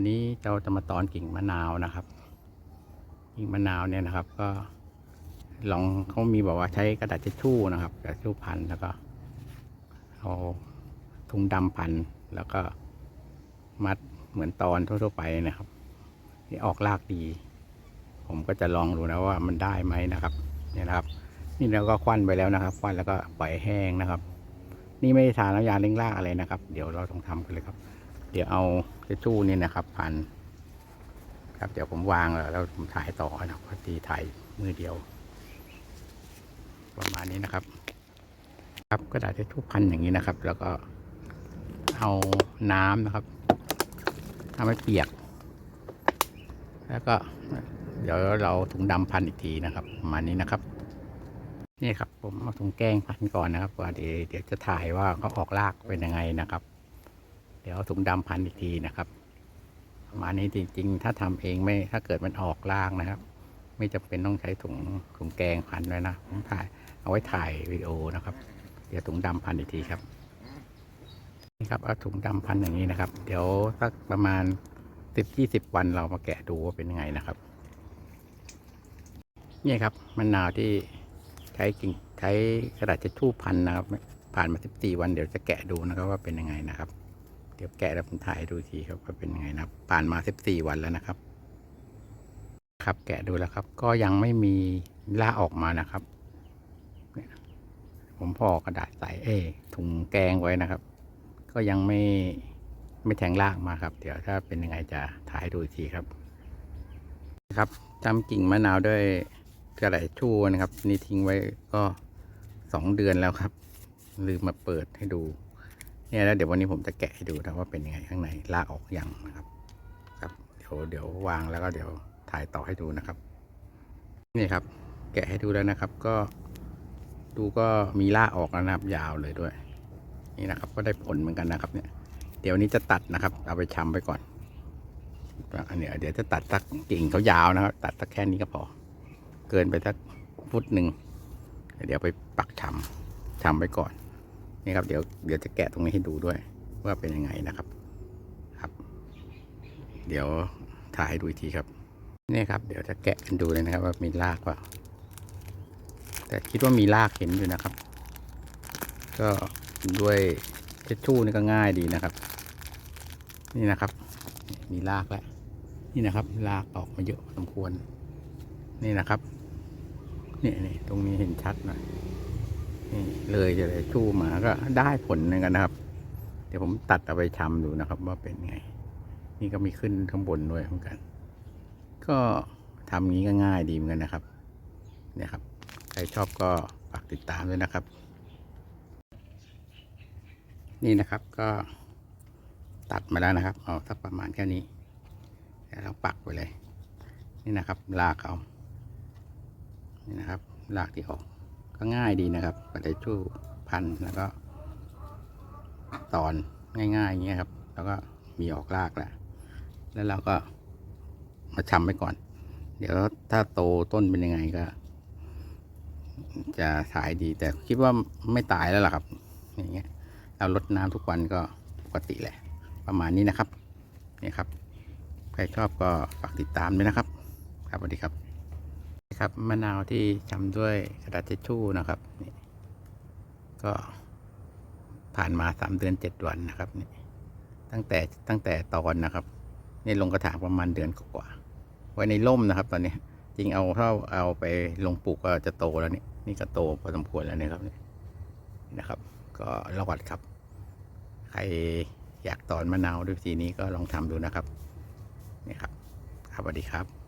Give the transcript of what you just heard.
วันนี้เราจะมาตอนกิ่งมะนาวนะครับ กิ่งมะนาวเนี่ยนะครับ ก็ลองเขามีบอกว่าใช้กระดาษทิชชู่นะครับกระดาษทิชชู่พันแล้วก็เอาถุงดำพันแล้วก็มัดเหมือนตอนทั่วๆไปนะครับนี่ออกรากดี ผมก็จะลองดูนะว่ามันได้ไหมนะครับ เนี่ยนะครับ นี่เราก็ควันไปแล้วนะครับ ควันแล้วก็ปล่อยแห้งนะครับ นี่ไม่ได้ทาน้ำยาเล้งรากอะไรนะครับ เดี๋ยวเราต้องทำกันเลยครับ เดี๋ยวเอาทิชชู่นี่นะครับ พัน ครับเดี๋ยวผมวางแล้วแล้วผมถ่ายต่อนะครับพอดีถ่ายมือเดียว ประมาณนี้นะครับ ครับกระดาษทิชชู่พันอย่างนี้นะครับ แล้วก็เอาน้ำนะครับทำให้เปียก แล้วก็เดี๋ยวเราถุงดำพันอีกทีนะครับประมาณนี้นะครับนี่ครับผมเอาถุงแกงพันก่อนนะครับว่าเดี๋ยวเดี๋ยวจะถ่ายว่าเขาออกรากเป็นยังไงนะครับ เดี๋ยวถุงดำพันอีกทีนะครับประมาณนี้จริง ๆ ถ้าทำเองไม่ถ้าเกิดมันออกรากนะครับ ไม่จำเป็นต้องใช้ถุงถุงแกงพันไว้นะผมถ่ายเอาไว้ถ่ายวิดีโอนะครับ เดี๋ยวถุงดำพันอีกทีครับนี่ครับเอาถุงดำพันอย่างนี้นะครับ เดี๋ยวสักประมาณสิบยี่สิบวันเรามาแกะดูว่าเป็นยังไงนะครับนี่ครับมะนาวที่ใช้กิ่งใช้กระดาษเช็ดชู่พันนะครับ ผ่านมาสิบสี่วันเดี๋ยวจะแกะดูนะครับว่าเป็นยังไงนะครับ ดี๋ยวแกะแล้วผมถ่ายดูทีครับว่าเป็นยังไงนะครับผ่านมาสิบสี่วันแล้วนะครับ ครับแกะดูแล้วครับ ก็ยังไม่มีล่าออกมานะครับเนี่ยผมพอกระดาษใส่เออถุงแกงไว้นะครับ ก็ยังไม่ไม่แทงรากมาครับ เดี๋ยวถ้าเป็นยังไงจะถ่ายดูอีกทีครับ ครับจำกิ่งมะนาวด้วยกระดาษชู่นะครับ นี่ทิ้งไว้ก็สองเดือนแล้วครับ ลืมมาเปิดให้ดู เนี่ยแล้วเดี๋ยววันนี้ผมจะแกะให้ดูนะว่าเป็นยังไงข้างในลากออกยังนะครับ ครับเดี๋ยวเดี๋ยววางแล้วก็เดี๋ยวถ่ายต่อให้ดูนะครับ นี่ครับ แกะให้ดูแล้วนะครับ ก็ดูก็มีลากออกแล้วนะครับ ยาวเลยด้วย นี่นะครับ ก็ได้ผลเหมือนกันนะครับ เนี่ย เดี๋ยวนี้จะตัดนะครับ เอาไปชำไปก่อนอันนี้เดี๋ยวจะตัดสักกิ่งเขายาวนะครับ ตัดสักแค่นี้ก็พอ เกินไปสักฟุตหนึ่งเดี๋ยวไปปักชำชำไปก่อน นี่ครับเดี๋ยวเดี๋ยวจะแกะตรงนี้ให้ดูด้วย ว่าเป็นยังไงนะครับครับ เดี๋ยวถ่ายให้ดูอีกทีครับนี่ครับ เดี๋ยวจะแกะกันดูเลยนะครับ ว่ามีรากเปล่าแต่คิดว่ามีรากเห็นอยู่นะครับ ก็ด้วยเช็ดชู่นี่ก็ง่ายดีนะครับ นี่นะครับ มีรากแล้วนี่นะครับรากออกมาเยอะพอสมควร นี่นะครับนี่นี่ตรงนี้เห็นชัดหน่อย นี่เลยจะเลยชู่มาก็ได้ผลเหมือนกันนะครับ เดี๋ยวผมตัดเอาไปชำดูนะครับ ว่าเป็นไง นี่ก็มีขึ้นข้างบนด้วยเหมือนกัน ก็ทำงี้ก็ง่ายดีเหมือนกันนะครับเนี่ยครับ ใครชอบก็ฝากติดตามด้วยนะครับ นี่นะครับก็ตัดมาแล้วนะครับ เอาสักประมาณแค่นี้แล้วเราปักไปเลย นี่นะครับลากเอานี่นะครับ ลากที่ออก ก็ง่ายดีนะครับกระดาษชู่พันแล้วก็ ตอนง่ายๆอย่างเงี้ยครับ แล้วก็มีออกรากแล้วแล้วเราก็มาชำไปก่อน เดี๋ยวถ้าโตต้นเป็นยังไงก็ จะขายดีแต่คิดว่าไม่ตายแล้วล่ะครับ อย่างเงี้ย เราลดน้ำทุกวันก็ปกติแหละ ประมาณนี้นะครับนี่ครับ ใครชอบก็ฝากติดตามด้วยนะครับ ครับสวัสดีครับ ครับมะนาวที่ชำด้วยกระดาษทิชชู่นะครับนี่ก็ผ่านมาสามเดือนเจ็ดวันนะครับนี่ตั้งแต่ตั้งแต่ตอนนะครับนี่ลงกระถางประมาณเดือนกว่าๆไว้ในร่มนะครับ ตอนนี้จริงเอาถ้าเอาไปลงปลูกก็จะโตแล้วนี่นี่ก็โตพอสมควรแล้วนะครับนี่นะครับ ก็รอดครับ ใครอยากตอนมะนาวด้วยวิธีนี้ก็ลองทำดูนะครับนี่ครับสวัสดีครับ